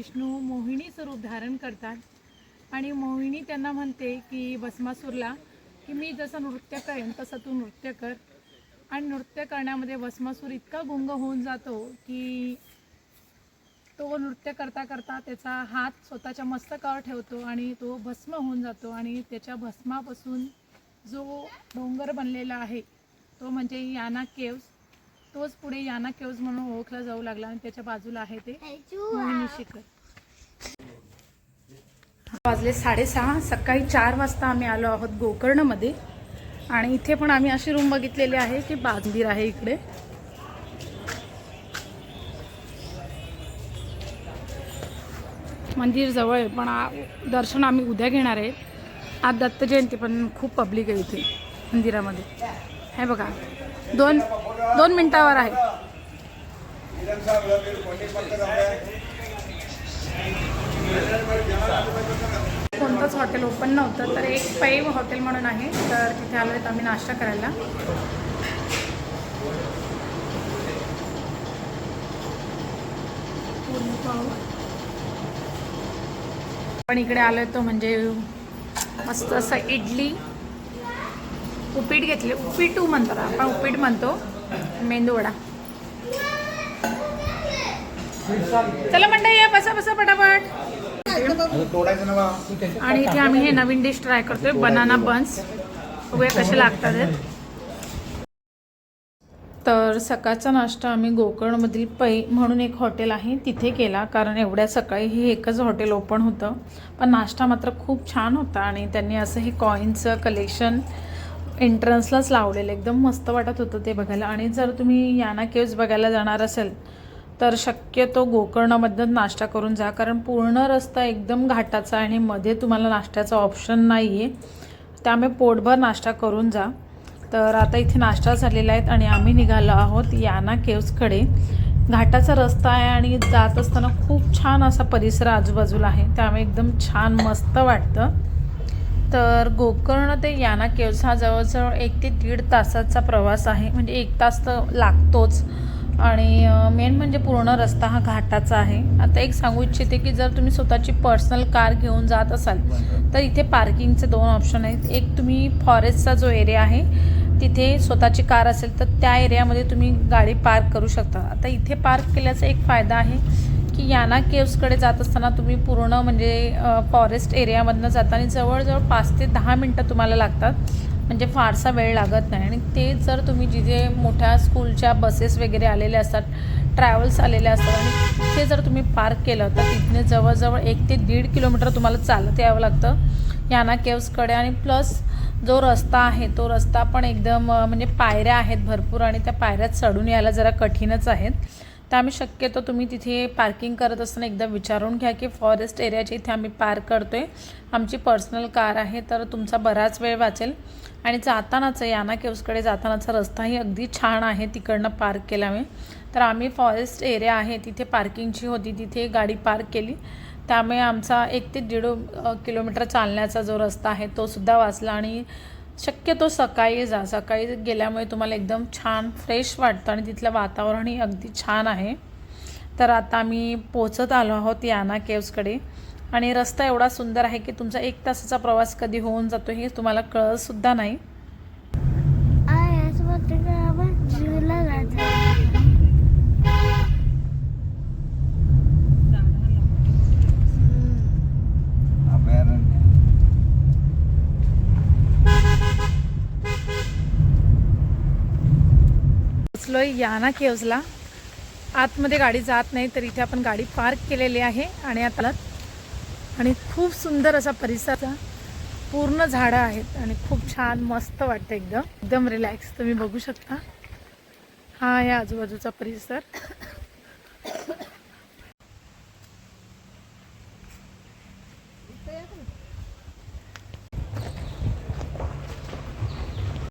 विष्णू मोहिनी स्वरूप धारण करतात. आणि मोहिनी त्यांना म्हणते की भस्मासूरला की मी जसं नृत्य करेन तसं तू नृत्य कर. आणि नृत्य करण्यामध्ये भस्मासूर इतका गुंग होऊन जातो की तो नृत्य करता करता त्याचा हात स्वतःच्या मस्तकावर ठेवतो आणि तो भस्म होऊन जातो. आणि त्याच्या भस्मापासून जो डोंगर बनलेला आहे तो म्हणजे याना केव्स. तोच पुढे याना केव्स म्हणून ओळखला जाऊ लागला आणि त्याच्या बाजूला आहे ते. मोहिनी शिखर वाजले साडेसहा. सकाळी चार वाजता आम्ही आलो आहोत गोकर्णमध्ये. आणि इथे पण आम्ही अशी रूम बघितलेली आहे की बाजबीर आहे इकडे. मंदिर जवळ आहे पण दर्शन आम्ही उद्या घेणार आहे. आज दत्त जयंती पण खूप पब्लिक आहे इथे मंदिरामध्ये. हे बघा. दोन दोन मिनिटावर आहे कोणतंच हॉटेल ओपन नव्हतं तर एक पैव हॉटेल म्हणून आहे तर तिथे आलो आहेत आम्ही नाश्ता करायला पूर्णपाव. पण इकडे आहे तो म्हणजे मस्त असं इडली उपीट घेतले. उपीटू म्हणतात आपण उपीट म्हणतो. मेंदू वडा चला मंडळी या बसा बसा पटापट. आणि इथे आम्ही हे नवीन डिश ट्राय करतोय बनाना बन्स बघूया कसे लागतात. तर सकाळचा नाश्ता आम्ही गोकर्णमधील पै म्हणून एक हॉटेल आहे तिथे केला. कारण एवढ्या सकाळी हे एकच हॉटेल ओपन होतं. पण नाश्ता मात्र खूप छान होता आणि त्यांनी असं हे कॉईनचं कलेक्शन एंट्रन्सलाच लावलेलं एकदम मस्त वाटत होतं ते बघायला. आणि जर तुम्ही याना केव्स बघायला जाणार असेल तर शक्यतो गोकर्णामधनं नाश्ता करून जा. कारण पूर्ण रस्ता एकदम घाटाचा आणि मध्ये तुम्हाला नाश्त्याचा ऑप्शन नाही आहे त्यामुळे पोटभर नाश्ता करून जा. तर आता इथे नाश्ता झालेला आहे आणि आम्ही निघालो आहोत याना केव्सकडे घाटाचा रस्ता आहे आणि जात असताना खूप छान असा परिसर आजूबाजूला आहे. त्यामुळे एकदम छान मस्त वाटतं. तर गोकर्ण ते याना केव्स हा जवळजवळ एक ते दीड तासाचा प्रवास आहे. म्हणजे एक तास तर लागतोच. आणि मेन म्हणजे पूर्ण रस्ता हा घाटाचा आहे. आता एक सांगू इच्छिते की जर तुम्ही स्वतःची पर्सनल कार घेऊन जात असाल तर इथे पार्किंगचे दोन ऑप्शन आहेत. एक तुम्ही फॉरेस्टचा जो एरिया आहे तिथे स्वतःची कार असेल तर त्या एरियामध्ये तुम्ही गाडी पार्क करू शकता. आता इथे पार्क केल्याचा एक फायदा आहे की याना केव्सकडे जात असताना तुम्ही पूर्ण म्हणजे फॉरेस्ट एरियामधनं जाता आणि जवळजवळ पाच ते दहा मिनटं तुम्हाला लागतात. म्हणजे फारसा वेळ लागत नाही. आणि ते जर तुम्ही जिथे मोठ्या स्कूलच्या बसेस वगैरे आलेल्या असतात ट्रॅव्हल्स आलेल्या असतात आणि तिथे जर तुम्ही पार्क केलं तर तिथने जवळजवळ एक ते दीड किलोमीटर तुम्हाला चालत यावं लागतं याना केव्सकडे आणि प्लस जो रस्ता आहे तो रस्ता पण एकदम म्हणजे पायऱ्या आहेत भरपूर आणि त्या पायऱ्यात चढून यायला जरा कठीणच आहेत. त्यामुळे शक्यतो तुम्ही तिथे पार्किंग करत असताना एकदा विचारून घ्या की फॉरेस्ट एरियाच्या इथे आम्ही पार्क करतो आहे आमची पर्सनल कार आहे तर तुमचा बराच वेळ वाचेल. आणि जातानाचं याना केव्सकडे जातानाचा रस्ताही अगदी छान आहे तिकडनं पार्क केल्यामुळे. तर आम्ही फॉरेस्ट एरिया आहे तिथे पार्किंगची होती तिथे गाडी पार्क केली. त्यामुळे आमचा एक ते दीड किलोमीटर चालण्याचा जो रस्ता आहे तो सुद्धा वाचला. आणि शक्यतो सकाळी जा. सकाळी गेल्यामुळे तुम्हाला एकदम छान फ्रेश वाटतं आणि तिथलं वातावरणही अगदी छान आहे. तर आता आम्ही पोचत आलो आहोत याना केव्सकडे. आणि रस्ता एवढा सुंदर आहे की तुमचा एक तासाचा प्रवास कधी होऊन जातो हे तुम्हाला कळतसुद्धा नाही I असं वाटतं का आपण जीवला जायचं अभयारण्य पोचलोय याना केव्जला. आतमध्ये गाडी जात नाही तर इथे आपण गाडी पार्क केलेली आहे आणि आता आणि खूप सुंदर असा परिसर पूर्ण झाडं आहेत आणि खूप छान मस्त वाटतं एकदम. एकदम रिलॅक्स तुम्ही बघू शकता. हा आहे आजूबाजूचा परिसर.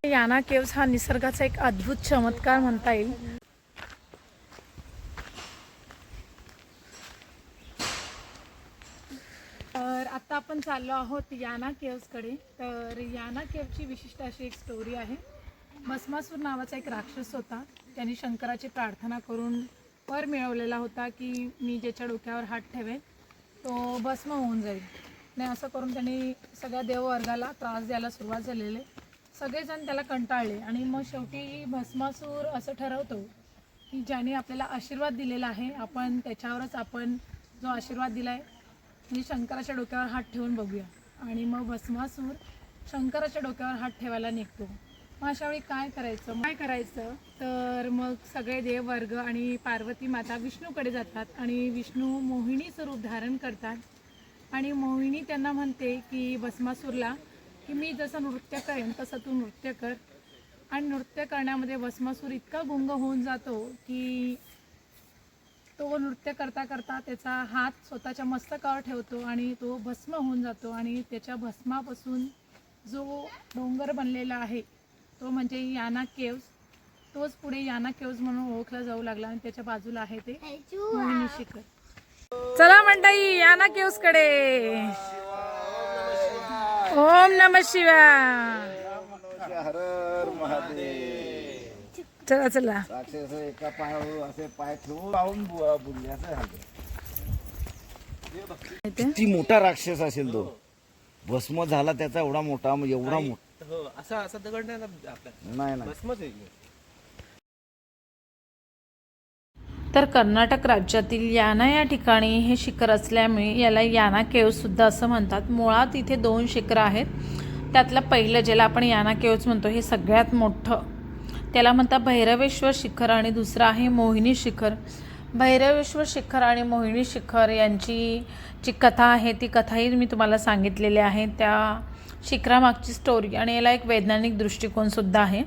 याना केव्स हा निसर्गाचा एक अद्भुत चमत्कार म्हणता येईल. तर आता आपण चाललो आहोत याना केव्सकडे. तर याना केव्हची विशिष्ट अशी एक स्टोरी आहे. भस्मासूर नावाचा एक राक्षस होता. त्यांनी शंकराची प्रार्थना करून वर मिळवलेला होता की मी ज्याच्या डोक्यावर हात ठेवेन तो भस्म होऊन जाईल. नाही असं करून त्यांनी सगळ्या देववर्गाला त्रास द्यायला सुरुवात झालेले सगळेजण त्याला कंटाळले आणि मग शेवटी भस्मासूर असं ठरवतो की ज्याने आपल्याला आशीर्वाद दिलेला आहे आपण त्याच्यावरच आपण जो आशीर्वाद दिला आहे म्हणजे शंकराच्या डोक्यावर हात ठेवून बघूया. आणि मग भस्मासूर शंकराच्या डोक्यावर हात ठेवायला निघतो. मग अशा वेळी काय करायचं? काय करायचं? तर मग सगळे देव वर्ग आणि पार्वती माता विष्णूकडे जातात आणि विष्णू मोहिनी स्वरूप धारण करतात. आणि मोहिनी त्यांना म्हणते की भस्मासूरला की मी जसं नृत्य करेन तसं तू नृत्य कर. आणि नृत्य करण्यामध्ये भस्मासूर इतका गुंग होऊन जातो की तो नृत्य करता करता त्याचा हात स्वतःच्या मस्तकावर ठेवतो आणि तो भस्म होऊन जातो. आणि त्याच्या भस्मापासून जो डोंगर बनलेला आहे तो म्हणजे याना केव्स तोच पुढे याना केव्स म्हणून ओळखला जाऊ लागला आणि त्याच्या बाजूला आहे ते मोहिनी शिखर चला मंडई याना केव्सकडे ओम नम शिवाय. हर हर महादेव चला चला. राक्षस एका पायावर असे पाय ठेवून पाहून बु- बुडले असं झालं किती मोठा राक्षस असेल तो. भस्म झाला त्याचा एवढा मोठा एवढा मोठा. हो असा असा दगड नाही ना आपला नाही नाही. भस्मच तर कर्नाटक राज्यातील याना या ठिकाणी हे शिखर असल्यामुळे याला याना केव्हसुद्धा असं म्हणतात. मुळात इथे दोन शिखरं आहेत. त्यातलं पहिलं ज्याला आपण याना केव्स म्हणतो हे सगळ्यात मोठं. त्याला म्हणतात भैरवेश्वर शिखर आणि दुसरं आहे मोहिनी शिखर. भैरवेश्वर शिखर आणि मोहिनी शिखर यांची जी कथा आहे ती कथाही मी तुम्हाला सांगितलेली आहे. त्या शिखरामागची स्टोरी आणि याला एक वैज्ञानिक दृष्टिकोनसुद्धा आहे.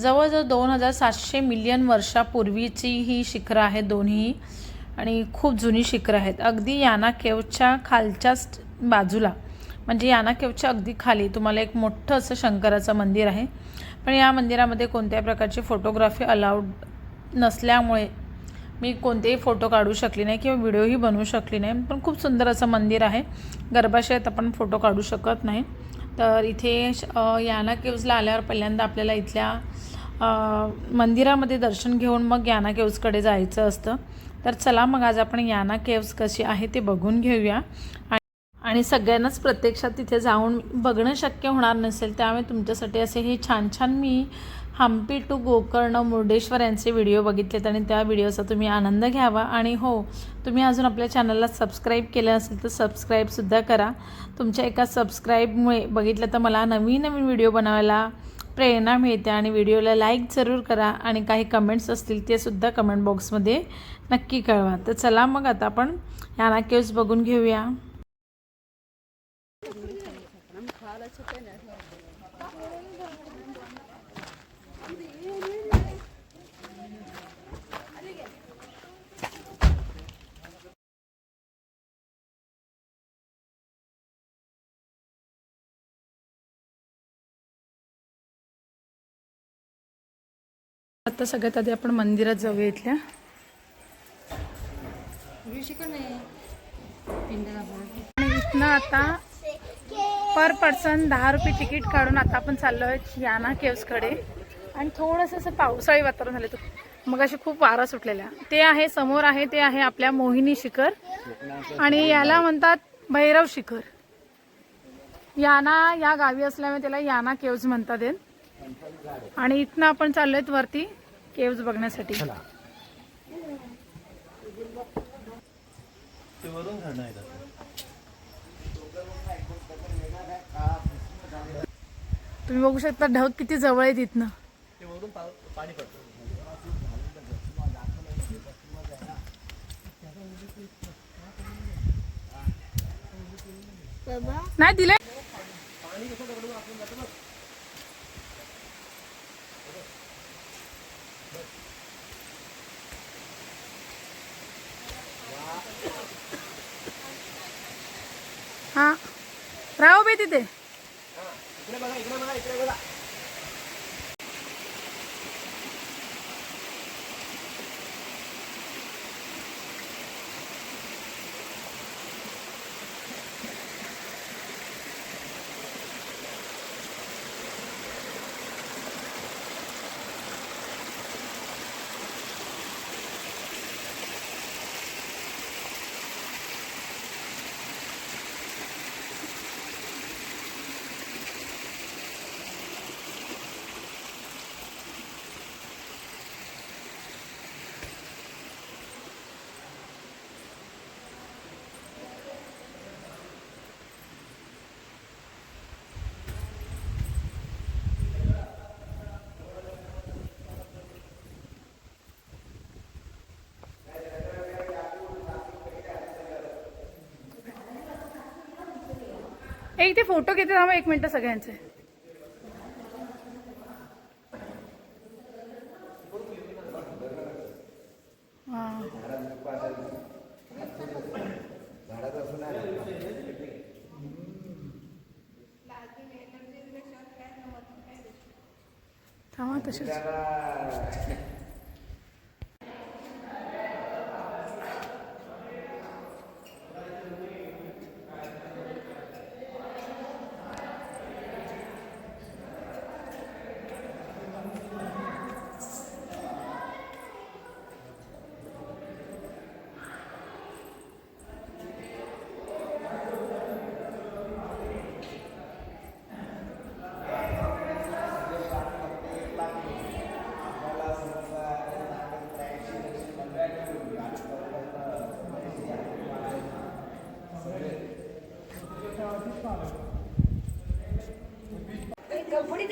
जवळजवळ दोन हजार सातशे मिलियन वर्षापूर्वीची ही शिखरं आहेत दोन्ही. आणि खूप जुनी शिखरं आहेत. अगदी याना केवच्या खालच्याच बाजूला. म्हणजे याना केवच्या अगदी खाली. तुम्हाला एक मोठं असं शंकराचं मंदिर आहे. पण या मंदिरामध्ये कोणत्याही प्रकारची फोटोग्राफी अलाउड नसल्यामुळे मी कोणतेही फोटो काढू शकली नाही किंवा व्हिडिओही बनवू शकली नाही. पण खूप सुंदर असं मंदिर आहे. गर्भाशयात आपण फोटो काढू शकत नाही. तर इथे श- याना केव्जला आल्यावर पहिल्यांदा आपल्याला इथल्या मंदिरामध्ये दर्शन घेऊन मग याना केव्जकडे जायचं असतं. तर चला मग आज आपण याना केव्ज कशी आहे ते बघून घेऊया. आणि आणि सगळ्यांनाच प्रत्यक्षात तिथे जाऊन बघणं शक्य होणार नसेल त्यामुळे तुमच्यासाठी असे हे छान छान मी हम्पी टू गोकर्ण मुर्डेश्वर यांचे व्हिडिओ बघितलेत आणि त्या व्हिडिओचा तुम्ही आनंद घ्यावा. आणि हो तुम्ही अजून आपल्या चॅनलला सबस्क्राईब केलं असेल तर सबस्क्राईबसुद्धा करा. तुमच्या एका सबस्क्राईबमुळे बघितलं तर मला नवीन नवीन व्हिडिओ बनवायला प्रेरणा मिळते आणि व्हिडिओला लाईक जरूर करा. आणि काही कमेंट्स असतील ते सुद्धा कमेंट बॉक्समध्ये नक्की कळवा. तर चला मग आता आपण या केव्स बघून घेऊया. आता सगळ्यात आधी आपण मंदिरात जाऊया इथल्या. आणि इथनं आता पर पर्सन दहा रुपये तिकीट काढून आता आपण चाललो आहे याना केव्सकडे. आणि थोडंसं असं पावसाळी वातावरण झालं तर मग अशी खूप वारा सुटलेल्या ते आहे समोर आहे ते आहे आपल्या मोहिनी शिखर. आणि याला म्हणतात भैरव शिखर. याना या गावी असल्यामुळे त्याला याना केव्ज म्हणतात आणि इथनं आपण चाललोय वरती केव्ज बघण्यासाठी. तुम्ही बघू शकता ढग किती जवळ आहे तिथनं नाही दिले राहू बे तिथे एक ते फोटो घेते थांबा एक मिनटं सगळ्यांचे. थांबा तसेच.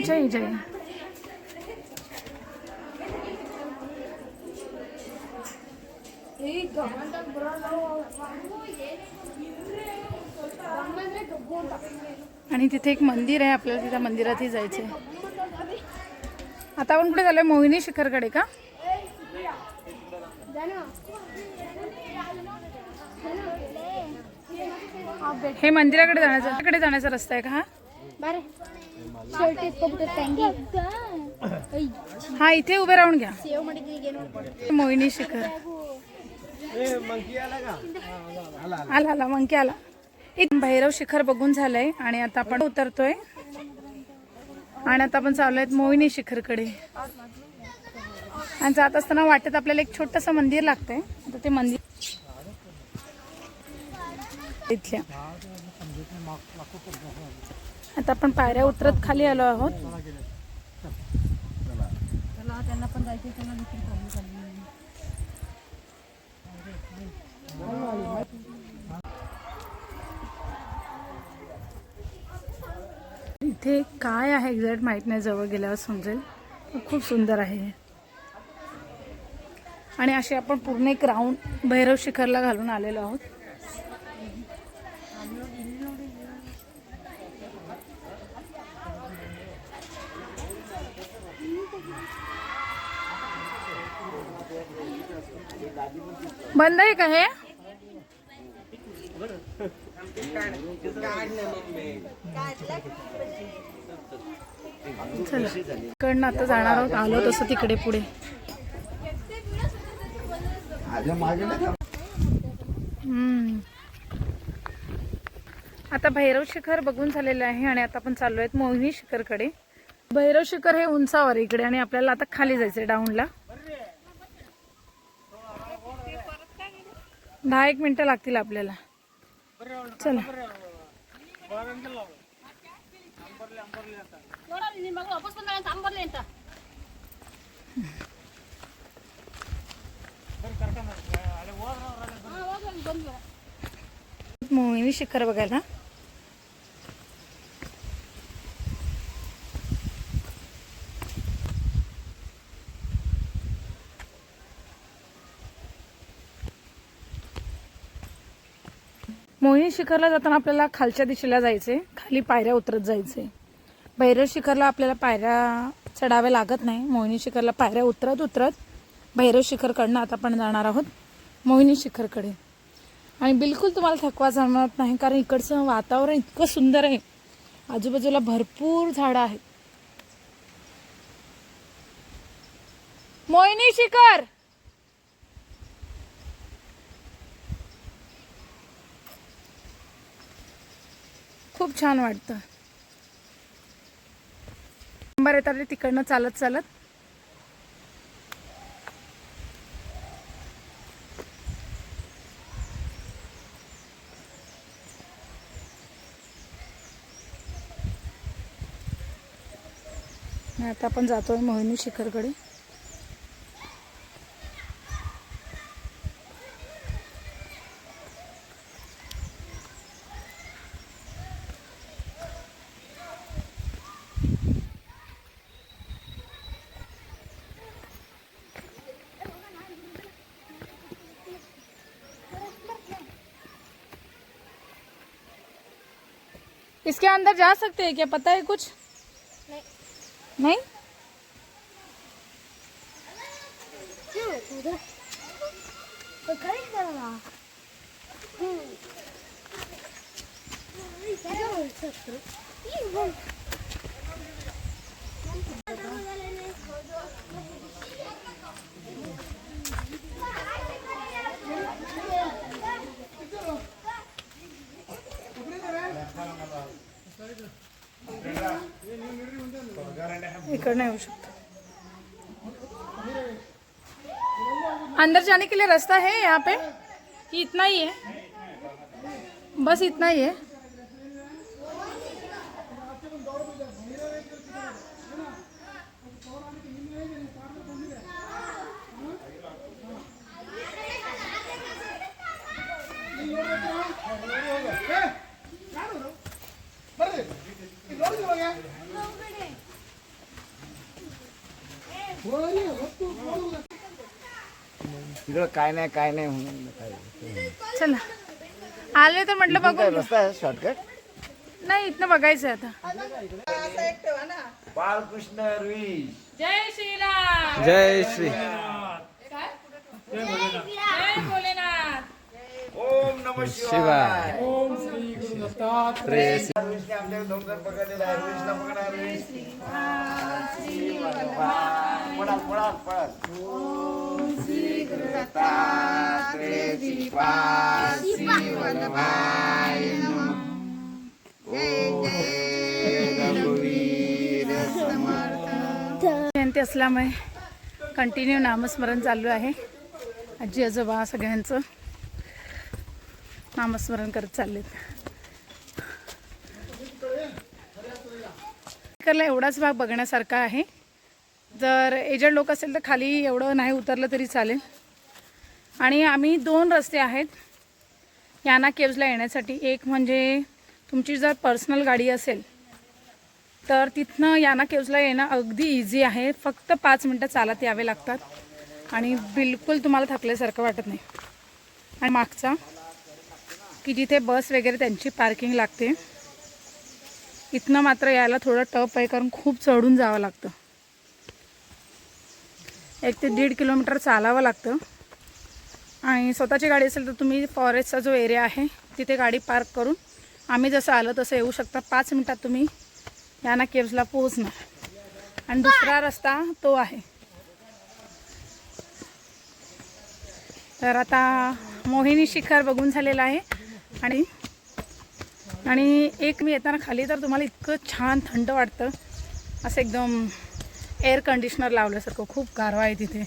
जय जय. आणि तिथे एक मंदिर आहे आपल्याला तिथे मंदिरातही जायचंय. आता आपण कुठे झालोय मोहिनी शिखरकडे का? हे मंदिराकडे जाण्याचा जाण्याचा रस्ता आहे का हा? हा इथे उभे राहून घ्या. मोहिनी शिखर. आला आला मंकी आला. एक भैरव शिखर बघून झालंय आणि आता आपण उतरतोय. आणि आता आपण चाललोय मोहिनी शिखरकडे. आणि जात असताना वाटत आपल्याला एक छोटस मंदिर लागतंय. आता ते मंदिर इथल्या. आता आपण पायऱ्या उतरत खाली आलो आहोत. इथे काय आहे एक्झॅक्ट माहीत नाही जवळ गेल्यावर समजेल. खूप सुंदर आहे आणि असे आपण पूर्ण एक राऊंड भैरव शिखरला घालून आलेलो आहोत. बंद आहे का हे? चला इकडनं आता जाणार आहोत आलो तसं तिकडे पुढे. आता भैरव शिखर बघून झालेलं आहे आणि आता आपण चाललो आहेत मोहिनी शिखरकडे. भैरव शिखर हे उंचावर इकडे आणि आपल्याला आता खाली जायचंय डाऊनला दहा एक मिनिटं लागतील आपल्याला. चला. मोहिनी शिखर बघायला मोहिनी शिखरला जाताना आपल्याला खालच्या दिशेला जायचे खाली पायऱ्या उतरत जायचे भैरव शिखरला आपल्याला पायऱ्या चढाव्या लागत नाही. मोहिनी शिखरला पायऱ्या उतरत उतरत भैरव शिखरकडनं आता आपण जाणार आहोत मोहिनी शिखरकडे. आणि बिलकुल तुम्हाला थकवा जाणवत नाही कारण इकडचं वातावरण इतकं सुंदर आहे. आजूबाजूला भरपूर झाडं आहेत. मोहिनी शिखर! खूप छान वाटतं. नंबर आले तिकडनं चालत चालत. आता आपण जातोय मोहिनी शिखरकडे. इसके अंदर जा सकते हैं क्या? पता है कुछ? नहीं? क्यों इकडनं येऊ शकतो. अंदर जाने के लिए रास्ता है यहाँ पे? कि इतना ही है। बस इतना ही है। तिकडं काय नाही काय नाही म्हणून काय चला. आले तर म्हटलं काय बघू रस्ता आहे? शॉर्टकट नाही इथनं बघायचं आहे आता. बाळकृष्ण रुई जय श्रीराम. जय श्री जय भोलेनाथ. ओम नम शिवाय. ओम श्री गुरु दत्तात्रेय रुईसने आपल्या डोंगर पकडलेला आहे पकडा पडाल पडाल जयंती असल्यामुळे कंटिन्यू नामस्मरण चालू आहे. आजी आजोबा सगळ्यांचं नामस्मरण करत चाललेत. करला एवढाच भाग बघण्यासारखा आहे. जर एजंट लोक असेल तर खाली एवढं नाही उतरलं तरी चालेल. आणि आम्ही दोन रस्ते आहेत याना केव्जला येण्यासाठी. एक म्हणजे तुमची जर पर्सनल गाडी असेल तर तिथनं याना केव्जला येणं अगदी इझी आहे. फक्त पाच मिनटं चालत यावे लागतात. आणि बिलकुल तुम्हाला थकल्यासारखं वाटत नाही. आणि मागचा की जिथे बस वगैरे त्यांची पार्किंग लागते इथनं मात्र यायला थोडं टफ आहे कारण खूप चढून जावं लागतं. एक ते दीड किलोमीटर चालावं लागतं. आणि स्वतःची गाडी असेल तर तुम्ही फॉरेस्टचा जो एरिया आहे तिथे गाडी पार्क करून आम्ही जसं आलं तसं येऊ शकता. पाच मिनटात तुम्ही याना केव्सला पोहोचणार. आणि दुसरा रस्ता तो आहे. तर आता मोहिनी शिखर बघून झालेलं आहे. आणि आणि एक मी येताना खाली तर तुम्हाला इतकं छान थंड वाटतं. असं एकदम एअर कंडिशनर लावल्यासारखं खूप गारवा आहे तिथे.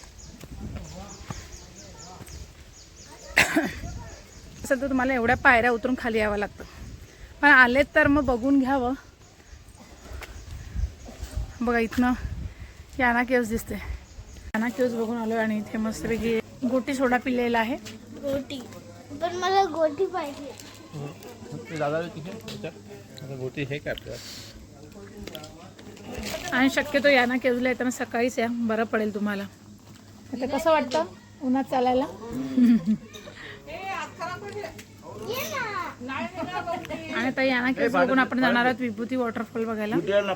असेल तर तुम्हाला एवढ्या पायऱ्या उतरून खाली यावं लागतं. पण आलेत तर मग बघून घ्यावं. बघा इथनं याना केव्स दिसते याना केव्स बघून आलो आणि इथे मस्तपैकी गोटी सोडा पिल्लेला आहे. गोटी. पण मला गोटी पाहिजे. दादा तिथे आता गोटी हे काय आपल्याला? आणि शक्यतो याना केव्जला येताना सकाळीच या. बरं पडेल तुम्हाला. आता कसं वाटतं? उन्हात चालायला? आणि आता याना केव्स बघून आपण जाणार आहोत विभूती वॉटरफॉल बघायला. फुटेल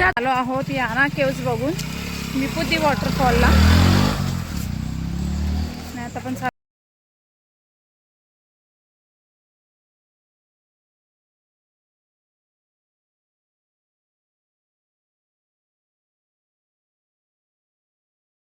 सध्या आलो आहोत याना केव्स बघून. निपुती वॉटरफॉलला नाही आता पण